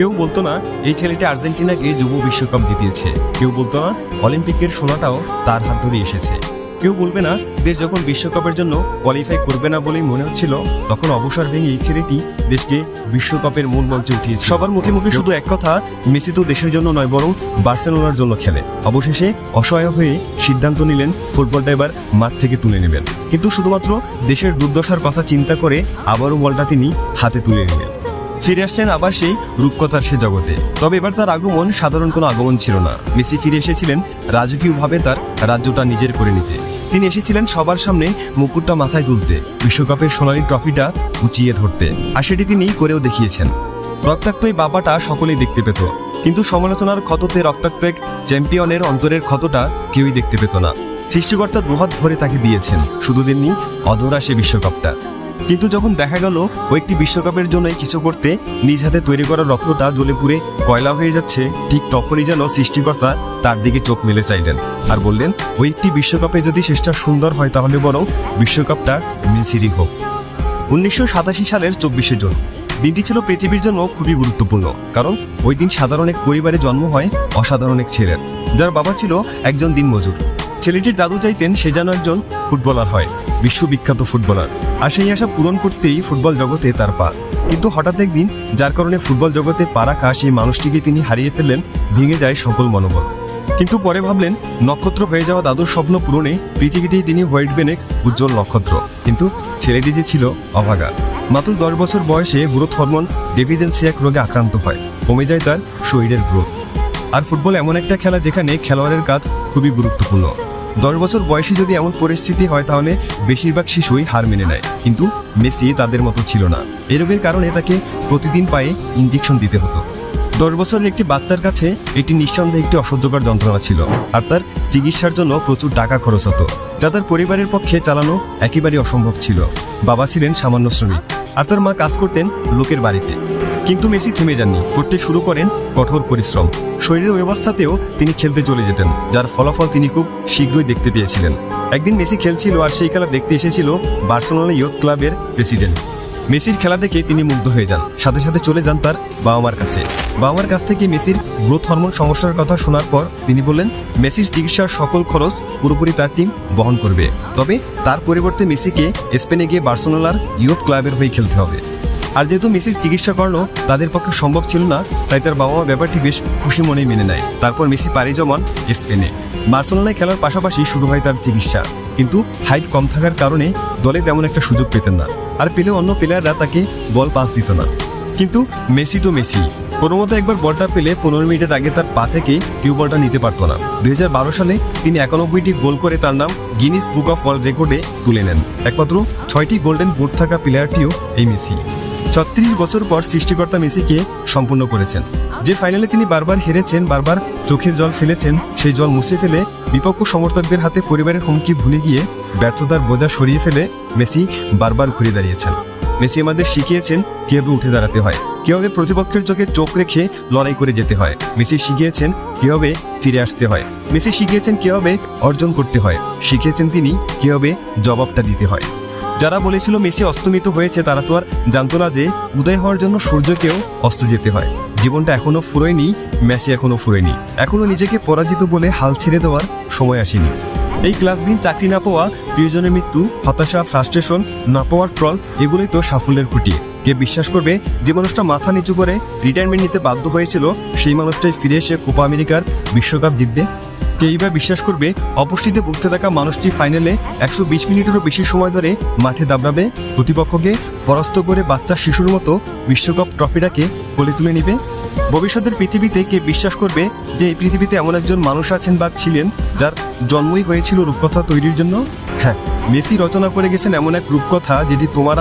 কেউ বলতো না এই ছেলেটি আর্জেন্টিনাকে যুব বিশ্বকাপ জিতিয়েছে। কেউ বলতো না অলিম্পিকের সোনাটাও তার হাত ধরে এসেছে। কেউ বলবে না দেশ যখন বিশ্বকাপের জন্য কোয়ালিফাই করবে না বলেই মনে হচ্ছিল তখন অবসর ভেঙে এই ছেলেটি দেশকে বিশ্বকাপের মূল মঞ্চে উঠিয়েছে। সবার মুখে মুখে শুধু এক কথা মেসি তো দেশের জন্য নয় বরং বার্সেলোনার জন্য খেলে। অবশেষে অসহায় হয়ে সিদ্ধান্ত নিলেন ফুটবলটা এবার মাঠ থেকে তুলে নেবেন। কিন্তু শুধুমাত্র দেশের দুর্দশার কথা চিন্তা করে আবারও বলটা তিনি হাতে তুলে নিলেন। ফিরে আসছেন আবার সেই রূপকথার সে জগতে। তবে এবার তার আগমন সাধারণ কোনো আগমন ছিল না। মেসি ফিরে এসেছিলেন রাজকীয়ভাবে তার রাজ্যটা নিজের করে নিতে। তিনি এসেছিলেন সবার সামনে মুকুটটা মাথায় তুলতে, বিশ্বকাপের সোনালী ট্রফিটা উঁচিয়ে ধরতে। আর সেটি তিনি করেও দেখিয়েছেন। রক্তাক্ত এই বাবাটা সকলেই দেখতে পেত। কিন্তু সমালোচনার ক্ষততে রক্তাক্ত এক চ্যাম্পিয়নের অন্তরের ক্ষতটা কেউই দেখতে পেত না। সৃষ্টিকর্তা দুহাত ভরে তাকে দিয়েছেন। শুধু দিনই অধরা সে বিশ্বকাপটা। কিন্তু যখন দেখা গেল ও একটি বিশ্বকাপের জন্য কিছু করতে নিজ হাতে তৈরি করা রক্তটা জ্বলে পুড়ে কয়লা হয়ে যাচ্ছে, ঠিক তখনই যেন সৃষ্টিকর্তা তার দিকে চোখ মেলে চাইলেন আর বললেন ওই একটি বিশ্বকাপে যদি শেষটা সুন্দর হয় তাহলে বরং বিশ্বকাপটা মেসিরই হোক। উনিশশো সাতাশি সালের চব্বিশে জুন। দিনটি ছিল পৃথিবীর জন্য খুবই গুরুত্বপূর্ণ, কারণ ওই দিন সাধারণ এক পরিবারে জন্ম হয় অসাধারণ এক ছেলের, যার বাবা ছিল একজন দিনমজুর। ছেলেটির দাদু চাইতেন সে যেন একজন ফুটবলার হয়, বিশ্ববিখ্যাত ফুটবলার। আর সেই আশা পূরণ করতেই ফুটবল জগতে তার পা। কিন্তু হঠাৎ একদিন, যার কারণে ফুটবল জগতে পা রাখা সেই মানুষটিকে তিনি হারিয়ে ফেললেন, ভেঙে যায় সকল মনোবল। কিন্তু পরে ভাবলেন, নক্ষত্র হয়ে যাওয়া দাদুর স্বপ্ন পূরণে পৃথিবীতেই তিনি হোয়াইট বেনেক, উজ্জ্বল নক্ষত্র। কিন্তু ছেলেটি যে ছিল অভাগা। মাত্র দশ বছর বয়সে গ্রোথ হরমোন ডেভিজেন্সি এক রোগে আক্রান্ত হয়। কমে যায় তার শরীরের গ্রোথ। আর ফুটবল এমন একটা খেলা যেখানে খেলোয়াড়ের কাজ খুবই গুরুত্বপূর্ণ। দশ বছর বয়সে যদি এমন পরিস্থিতি হয় তাহলে বেশিরভাগ শিশুই হার মেনে নেয়। কিন্তু মেসি তাদের মতো ছিল না। এ রোগের কারণে তাকে প্রতিদিন পায়ে ইঞ্জেকশন দিতে হতো। দশ বছরের একটি বাচ্চার কাছে এটি নিঃসন্দেহে একটি অসহ্যকর যন্ত্রণা ছিল আর তার চিকিৎসার জন্য প্রচুর টাকা খরচ হতো, যা তার পরিবারের পক্ষে চালানো একেবারেই অসম্ভব ছিল। বাবা ছিলেন সামান্য শ্রমিক। আর তার মা কাজ করতেন লোকের বাড়িতে। কিন্তু মেসি থেমে যাননি। করতে শুরু করেন কঠোর পরিশ্রম। শরীরের অবস্থাতেও তিনি খেলতে চলে যেতেন, যার ফলাফল তিনি খুব শীঘ্রই দেখতে পেয়েছিলেন। একদিন মেসি খেলছিল আর সেই খেলা দেখতে এসেছিল বার্সেলোনা ইয়ুথ ক্লাবের প্রেসিডেন্ট। মেসির খেলা দেখে তিনি মুগ্ধ হয়ে যান। সাথে সাথে চলে যান তার বাবা মার কাছে। বাবা মার কাছ থেকে মেসির গ্রোথ হরমোন সমস্যার কথা শোনার পর তিনি বললেন, মেসির চিকিৎসার সকল খরচ পুরোপুরি তার টিম বহন করবে। তবে তার পরিবর্তে মেসিকে স্পেনে গিয়ে বার্সেলোনার ইউথ ক্লাবের হয়ে খেলতে হবে। আর যেহেতু মেসির চিকিৎসা করানো তাদের পক্ষে সম্ভব ছিল না, তাই তার বাবা মা ব্যাপারটি বেশ খুশি মনেই মেনে নেয়। তারপর মেসি পাড়ি জমান স্পেনে। বার্সেলোনায় খেলার পাশাপাশি শুরু হয় তার চিকিৎসা। কিন্তু হাইট কম থাকার কারণে দলে তেমন একটা সুযোগ পেতেন না। আর পেলে অন্য প্লেয়াররা তাকে বল পাস দিত না। কিন্তু মেসি তো মেসি। কোনো মতো একবার বলটা পেলে পনেরো মিনিটের আগে তার পা থেকে কেউ বলটা নিতে পারতো না। দুই হাজার বারো সালে তিনি একানব্বইটি গোল করে তার নাম গিনিস বুক অফ ওয়ার্ল্ড রেকর্ডে তুলে নেন। একমাত্র ছয়টি গোল্ডেন বুট থাকা প্লেয়ারটিও এই মেসি। ছত্রিশ বছর পর সৃষ্টিকর্তা মেসিকে সম্পূর্ণ করেছেন। যে ফাইনালে তিনি বারবার হেরেছেন, বারবার চোখের জল ফেলেছেন, সেই জল মুছে ফেলে বিপক্ষ সমর্থকদের হাতে পরিবারের হুমকি ভুলে গিয়ে ব্যর্থতার বোঝা সরিয়ে ফেলে মেসি বারবার ঘুরে দাঁড়িয়েছেন। মেসি আমাদের শিখিয়েছেন কীভাবে উঠে দাঁড়াতে হয়, কীভাবে প্রতিপক্ষের চোখে চোখ রেখে লড়াই করে যেতে হয়। মেসি শিখিয়েছেন কীভাবে ফিরে আসতে হয়, মেসি শিখিয়েছেন কীভাবে অর্জন করতে হয়, শিখিয়েছেন তিনি কীভাবে জবাবটা দিতে হয়। যারা বলেছিল মেসি অস্তমিত হয়েছে, তারা তো আর জানতো না যে উদয় হওয়ার জন্য সূর্যকেও অস্ত যেতে হয়। জীবনটা এখনও ফুরোয়নি, মেসি এখনও ফুরোয়নি। এখনও নিজেকে পরাজিত বলে হাল ছেড়ে দেওয়ার সময় আসেনি। এই ক্লাস দিন চাকরি না পাওয়া, প্রিয়জনের মৃত্যু, হতাশা, ফ্রাস্ট্রেশন, না পাওয়ার ট্রল, এগুলোই তো সাফল্যের খুঁটি। কে বিশ্বাস করবে, যে মানুষটা মাথা নিচু করে রিটায়ারমেন্ট নিতে বাধ্য হয়েছিল, সেই মানুষটাই ফিরে এসে কোপা আমেরিকার বিশ্বকাপ জিতবে? কেই বা বিশ্বাস করবে? অপুষ্টিতে ভুগতে থাকা মানুষটি ফাইনালে একশো বিশ মিনিটেরও বেশি সময় ধরে মাঠে দাবড়াবে। প্রতিপক্ষকে পরাস্ত করে বাচ্চা শিশুর মতো বিশ্বকাপ ট্রফিটাকে কোলে তুলে নেবে। ভবিষ্যতের পৃথিবীতে কে বিশ্বাস করবে যে এই পৃথিবীতে এমন একজন মানুষ আছেন বা ছিলেন যার জন্মই হয়েছিল রূপকথা তৈরির জন্য? হ্যাঁ মেসি রচনা করে গেছেন এমন এক রূপকথা যেটি তোমার